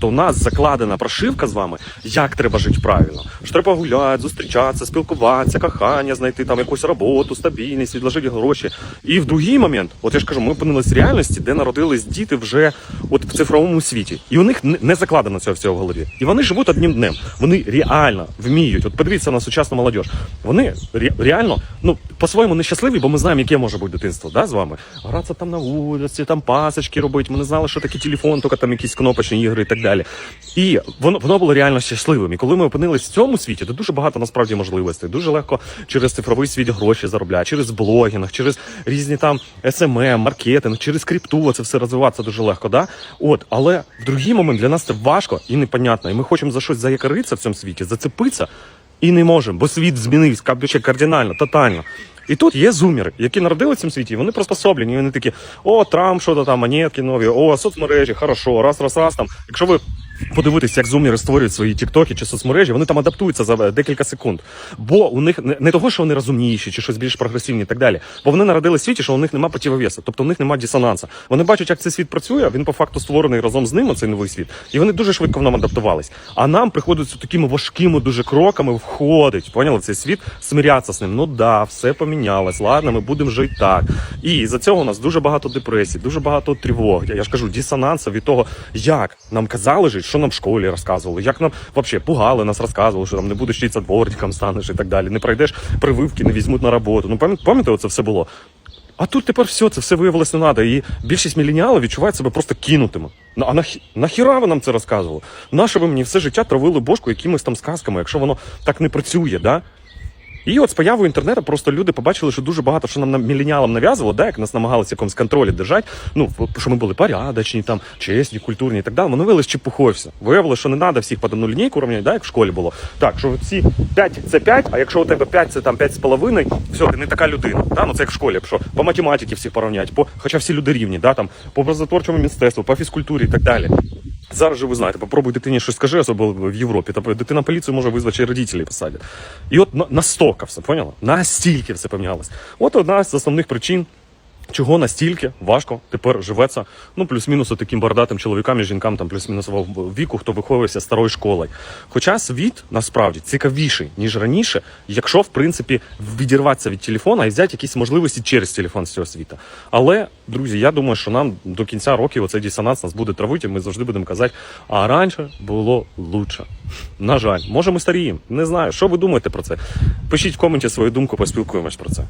То у нас закладена прошивка з вами, як треба жити правильно. Що треба гуляти, зустрічатися, спілкуватися, кохання, знайти там якусь роботу, стабільність, відложити гроші. І в другий момент, от я ж кажу, ми опинились в реальності, де народились діти вже от в цифровому світі. І у них не закладено цього всього в голові. І вони живуть одним днем. Вони реально вміють. От подивіться на сучасну молодь. Вони ре- реально, ну по-своєму нещасливі, бо ми знаємо, яке може бути дитинство, да, з вами. Гратися там на вулиці, там пасочки робити. Ми не знали, що таке телефон, тільки там якісь кнопочні ігри і так далі. І воно воно було реально щасливим. І коли ми опинились в цьому світі, то дуже багато насправді можливостей. Дуже легко через цифровий світ гроші заробляти, через блогінг, через різні там SMM, маркетинг, через крипту це все розвиватися дуже легко. Да? От, але в другий момент для нас це важко і непонятно. І ми хочемо за щось заякоритися в цьому світі, зацепитися. І не можемо, бо світ змінився кардинально, тотально. І тут є зумери, які народилися в цьому світі, вони приспособлені. І вони такі: о, Трамп, що то там, монетки нові, о, соцмережі, хорошо, раз, раз, раз там. Якщо ви подивитися, як зумери створюють свої тіктоки чи соцмережі, вони там адаптуються за е, декілька секунд. Бо у них не, того, що вони розумніші чи щось більш прогресивні і так далі. Бо вони народилися в світі, що у них немає противовеса, тобто у них немає дисонанса. Вони бачать, як цей світ працює, він по факту створений разом з ним, цей новий світ. І вони дуже швидко в нам адаптувались. А нам приходиться такими важкими дуже кроками входить, поняли, цей світ, смирятися з ним. Ну да, все помінялось. Ладно, ми будемо жити так. І за цього у нас дуже багато депресій, дуже багато тривог. Я, ж кажу, дисонансу від того, як нам казали жити, що нам в школі розказували, як нам взагалі пугали нас, розказували, що там не будеш вчитися дворником станеш і так далі. Не пройдеш прививки, не візьмуть на роботу. Ну пам'ятаєте, це все було. А тут тепер все, це все виявилось не треба. І більшість міленіалів відчуває себе просто кинутими. Ну, А нахі- нахіра ви нам це розказували? Наше ви мені все життя травили бошку якимись там сказками, якщо воно так не працює, да? І от з появою інтернету просто люди побачили, що дуже багато що нам на- міленіалам нав'язувало, да, як нас намагалися якомусь контролі держати. Ну, що ми були порядочні, там, чесні, культурні і так далі. Воно виявилось чепухою. Виявилося, що не треба всіх по одну лінійку рівняти, да, як в школі було. Так, що ці 5 це 5, а якщо у тебе 5 це там 5,5, все, ти не така людина. Да? Ну це як в школі, що по математиці всіх порівняти, по, хоча всі люди рівні, да, там, по образотворчому мистецтву, по фізкультурі і так далі. Зараз же ви знаєте, попробуй дитині щось скажи, особливо в Європі. Та дитина поліцію може визвати, чи родителі посадять. І от на- настільки все, поняла? Настільки все помінялось. От одна з основних причин. Чого настільки важко тепер живеться, ну плюс-мінус таким бородатим чоловікам і жінкам, там плюс-мінусового віку, хто виховується старою школою. Хоча світ насправді цікавіший ніж раніше, якщо в принципі відірватися від телефона і взяти якісь можливості через телефон з цього світу. Але друзі, я думаю, що нам до кінця років оцей дисонанс нас буде травити. і Ми завжди будемо казати, а раніше було лучше. На жаль, може ми старіємо. Не знаю, що ви думаєте про це. Пишіть в коменті свою думку, поспілкуємось про це.